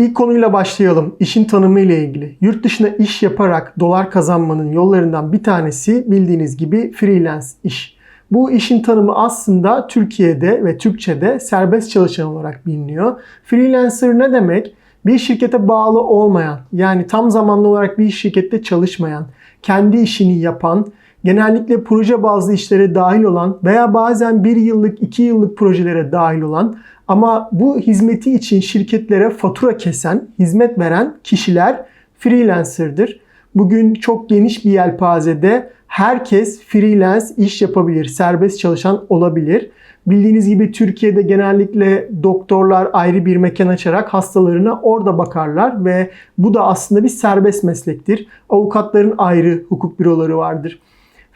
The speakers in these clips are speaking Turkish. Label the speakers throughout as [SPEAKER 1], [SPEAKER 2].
[SPEAKER 1] İlk konuyla başlayalım. İşin tanımı ile ilgili. Yurt dışına iş yaparak dolar kazanmanın yollarından bir tanesi bildiğiniz gibi freelance iş. Bu işin tanımı aslında Türkiye'de ve Türkçe'de serbest çalışan olarak biliniyor. Freelancer ne demek? Bir şirkete bağlı olmayan, yani tam zamanlı olarak bir şirkette çalışmayan, kendi işini yapan, genellikle proje bazlı işlere dahil olan veya bazen bir yıllık, iki yıllık projelere dahil olan ama bu hizmeti için şirketlere fatura kesen, hizmet veren kişiler freelancer'dır. Bugün çok geniş bir yelpazede herkes freelance iş yapabilir, serbest çalışan olabilir. Bildiğiniz gibi Türkiye'de genellikle doktorlar ayrı bir mekan açarak hastalarına orada bakarlar ve bu da aslında bir serbest meslektir. Avukatların ayrı hukuk büroları vardır.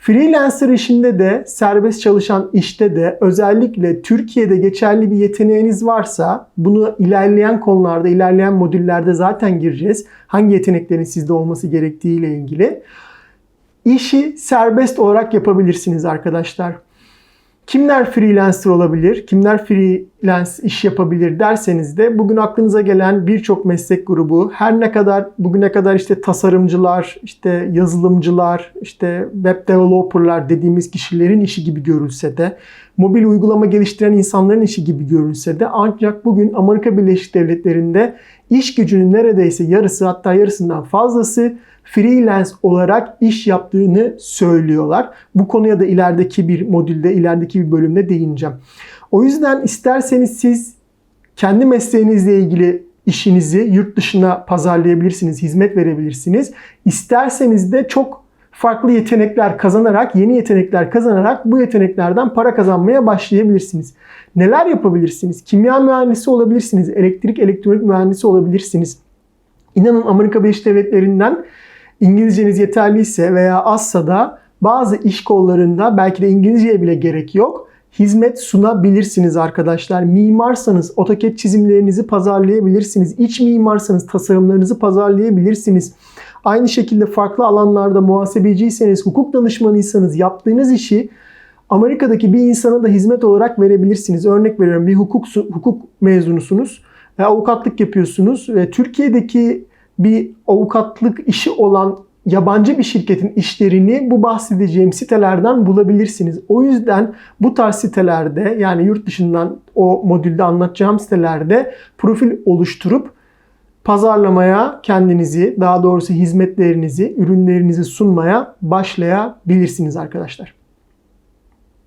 [SPEAKER 1] Freelancer işinde de serbest çalışan işte de özellikle Türkiye'de geçerli bir yeteneğiniz varsa bunu ilerleyen konularda, ilerleyen modüllerde zaten gireceğiz. Hangi yeteneklerin sizde olması gerektiği ile ilgili. İşi serbest olarak yapabilirsiniz arkadaşlar. Kimler freelancer olabilir? Kimler freelance iş yapabilir derseniz de bugün aklınıza gelen birçok meslek grubu her ne kadar bugüne kadar işte tasarımcılar, işte yazılımcılar, işte web developerlar dediğimiz kişilerin işi gibi görülse de mobil uygulama geliştiren insanların işi gibi görülse de ancak bugün Amerika Birleşik Devletleri'nde iş gücünün neredeyse yarısı hatta yarısından fazlası freelance olarak iş yaptığını söylüyorlar. Bu konuya da ilerideki bir modülde, ilerideki bir bölümde değineceğim. O yüzden isterseniz siz kendi mesleğinizle ilgili işinizi yurt dışına pazarlayabilirsiniz, hizmet verebilirsiniz. İsterseniz de çok farklı yetenekler kazanarak, yeni yetenekler kazanarak bu yeteneklerden para kazanmaya başlayabilirsiniz. Neler yapabilirsiniz? Kimya mühendisi olabilirsiniz, elektrik elektronik mühendisi olabilirsiniz. İnanın Amerika Birleşik Devletleri'nden İngilizceniz yeterliyse veya azsa da bazı iş kollarında belki de İngilizceye bile gerek yok. Hizmet sunabilirsiniz arkadaşlar. Mimarsanız AutoCAD çizimlerinizi pazarlayabilirsiniz. İç mimarsanız tasarımlarınızı pazarlayabilirsiniz. Aynı şekilde farklı alanlarda muhasebeciyseniz, hukuk danışmanıysanız yaptığınız işi Amerika'daki bir insana da hizmet olarak verebilirsiniz. Örnek veriyorum bir hukuk hukuk mezunusunuz ve avukatlık yapıyorsunuz ve Türkiye'deki bir avukatlık işi olan yabancı bir şirketin işlerini bu bahsedeceğim sitelerden bulabilirsiniz. O yüzden bu tarz sitelerde yani yurt dışından o modülde anlatacağım sitelerde profil oluşturup pazarlamaya kendinizi, daha doğrusu hizmetlerinizi, ürünlerinizi sunmaya başlayabilirsiniz arkadaşlar.